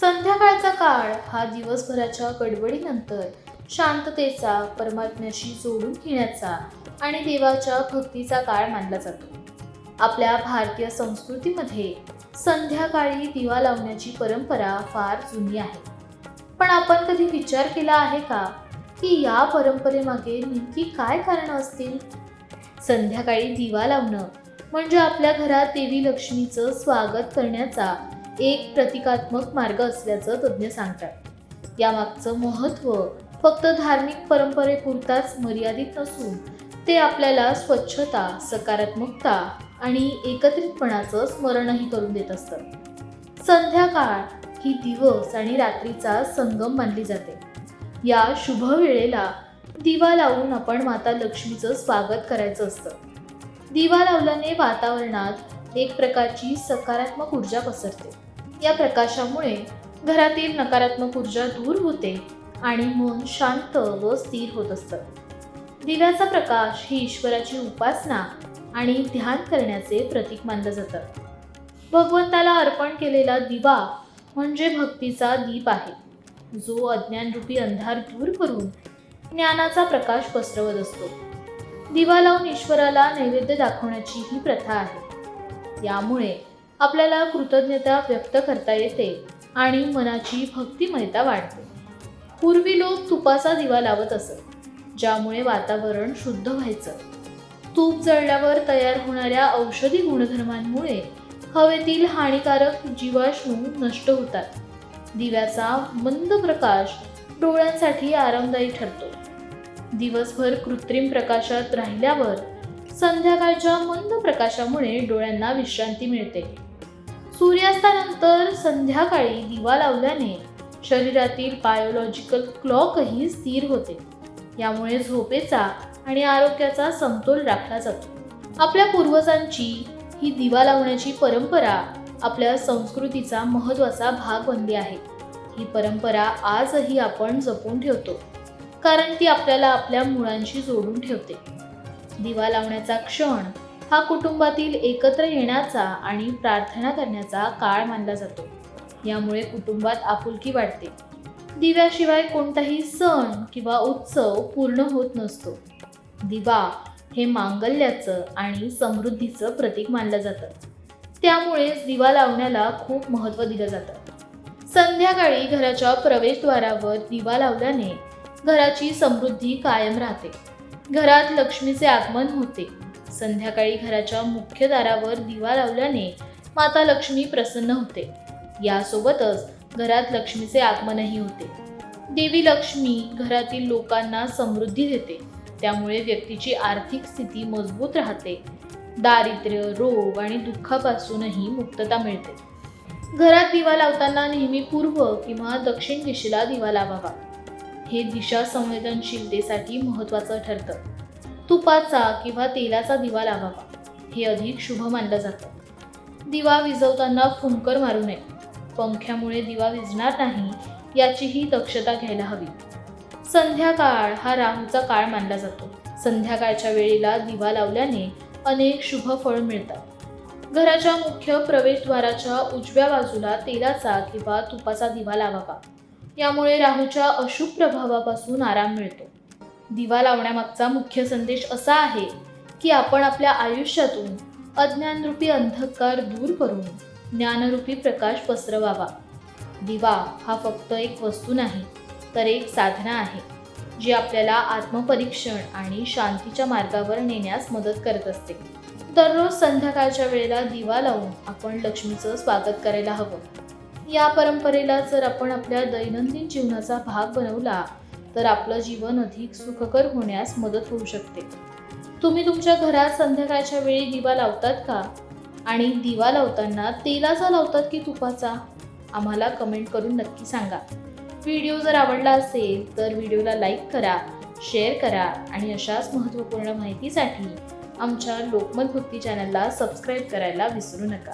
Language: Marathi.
संध्याकाळचा काळ हा दिवसभराच्या गडबडीनंतर शांततेचा परमात्म्याशी जोडून घेण्याचा आणि देवाच्या भक्तीचा काळ मानला जातो. आपल्या भारतीय संस्कृतीमध्ये संध्याकाळी दिवा लावण्याची परंपरा फार जुनी आहे. पण आपण कधी विचार केला आहे का की या परंपरेमागे नेमकी काय कारणं असतील? संध्याकाळी दिवा लावणं म्हणजे आपल्या घरात देवी लक्ष्मीचं स्वागत करण्याचा एक प्रतिकात्मक मार्ग असल्याचं तज्ज्ञ सांगतात. यामागचं महत्त्व फक्त धार्मिक परंपरेपुरताच मर्यादित नसून ते आपल्याला स्वच्छता सकारात्मकता आणि एकत्रितपणाचं स्मरणही करून देत असतं. संध्याकाळ ही दिवस आणि रात्रीचा संगम मानली जाते. या शुभ वेळेला दिवा लावून आपण माता लक्ष्मीचं स्वागत करायचं असतं. दिवा लावल्याने वातावरणात एक प्रकारची सकारात्मक ऊर्जा पसरते. या प्रकाशामुळे घरातील नकारात्मक ऊर्जा दूर होते आणि मन शांत व स्थिर होत असतं. दिव्याचा प्रकाश ही ईश्वराची उपासना आणि ध्यान करण्याचे प्रतीक मानलं जातं. भगवंताला अर्पण केलेला दिवा म्हणजे भक्तीचा दीप आहे. जो अज्ञानरूपी अंधार दूर करून ज्ञानाचा प्रकाश पसरवत असतो. दिवा लावून ईश्वराला नैवेद्य दाखवण्याची ही प्रथा आहे. यामुळे आपल्याला कृतज्ञता व्यक्त करता येते आणि मनाची भक्तिमयता वाढते. पूर्वी लोक तुपाचा दिवा लावत असत ज्यामुळे वातावरण शुद्ध व्हायचं. तूप जळल्यावर तयार होणाऱ्या औषधी गुणधर्मांमुळे हवेतील हानिकारक जीवाणू नष्ट होतात. दिव्याचा मंद प्रकाश डोळ्यांसाठी आरामदायी ठरतो. दिवसभर कृत्रिम प्रकाशात राहिल्यावर संध्याकाळच्या मंद प्रकाशामुळे डोळ्यांना विश्रांती मिळते. सूर्यास्तानंतर संध्याकाळी दिवा लावल्याने शरीरातील बायोलॉजिकल क्लॉकही स्थिर होते. यामुळे झोपेचा आणि आरोग्याचा समतोल राखला जातो. आपल्या पूर्वजांची ही दिवा लावण्याची परंपरा आपल्या संस्कृतीचा महत्त्वाचा भाग बनली आहे. ही परंपरा आजही आपण जपून ठेवतो. कारण ती आपल्याला आपल्या मुळांशी जोडून ठेवते. दिवा लावण्याचा क्षण हा कुटुंबातील एकत्र येण्याचा आणि प्रार्थना करण्याचा काळ मानला जातो. यामुळे कुटुंबात आपुलकी वाढते. दिव्याशिवाय कोणताही सण किंवा उत्सव पूर्ण होत नसतो. दिवा हे मांगल्याचं आणि समृद्धीचं प्रतीक मानलं जातं. त्यामुळेच दिवा लावण्याला खूप महत्त्व दिलं जातं. संध्याकाळी घराच्या प्रवेशद्वारावर दिवा लावल्याने घराची समृद्धी कायम राहते. घरात लक्ष्मीचे आगमन होते. संध्याकाळी घराच्या मुख्य दारावर दिवा लावल्याने माता लक्ष्मी प्रसन्न होते. यासोबतच घरात लक्ष्मीचे आगमनही होते. देवी लक्ष्मी घरातील लोकांना समृद्धी देते. त्यामुळे व्यक्तीची आर्थिक स्थिती मजबूत राहते. दारिद्र्य रोग आणि दुःखापासूनही मुक्तता मिळते. घरात दिवा लावताना नेहमी पूर्व किंवा दक्षिण दिशेला दिवा लावावा. हे दिशा संवेदनशीलतेसाठी महत्त्वाचं ठरतं. तुपाचा किंवा तेलाचा दिवा लावावा हे अधिक शुभ मानलं जातं. दिवा विझवताना फुंकर मारू नये. पंख्यामुळे दिवा विजणार नाही याचीही दक्षता घ्यायला हवी. संध्याकाळ हा राहूचा काळ मानला जातो. संध्याकाळच्या वेळेला दिवा लावल्याने अनेक शुभ फळ मिळतात. घराच्या मुख्य प्रवेशद्वाराच्या उजव्या बाजूला तेलाचा किंवा तुपाचा दिवा लावावा. यामुळे राहूच्या अशुभ प्रभावापासून आराम मिळतो. दिवा लावण्यामागचा मुख्य संदेश असा आहे की आपण आपल्या आयुष्यातून अज्ञानरूपी अंधकार दूर करून ज्ञानरूपी प्रकाश पसरवावा. दिवा हा फक्त एक वस्तू नाही तर एक साधना आहे जी आपल्याला आत्मपरीक्षण आणि शांतीच्या मार्गावर नेण्यास मदत करत असते. दररोज संध्याकाळच्या वेळेला दिवा लावून आपण लक्ष्मीचं स्वागत करायला हवं. या परंपरेला जर आपण आपल्या दैनंदिन जीवनाचा भाग बनवला तर आपलं जीवन अधिक सुखकर होण्यास मदत होऊ शकते. तुम्ही तुमच्या घरात संध्याकाळच्या वेळी दिवा लावतात का? आणि दिवा लावताना तेलाचा लावतात की तुपाचा? आम्हाला कमेंट करून नक्की सांगा. व्हिडिओ जर आवडला असेल तर व्हिडिओला लाईक करा शेअर करा आणि अशाच महत्त्वपूर्ण माहितीसाठी आमच्या लोकमत भक्ती चॅनलला सबस्क्राईब करायला विसरू नका.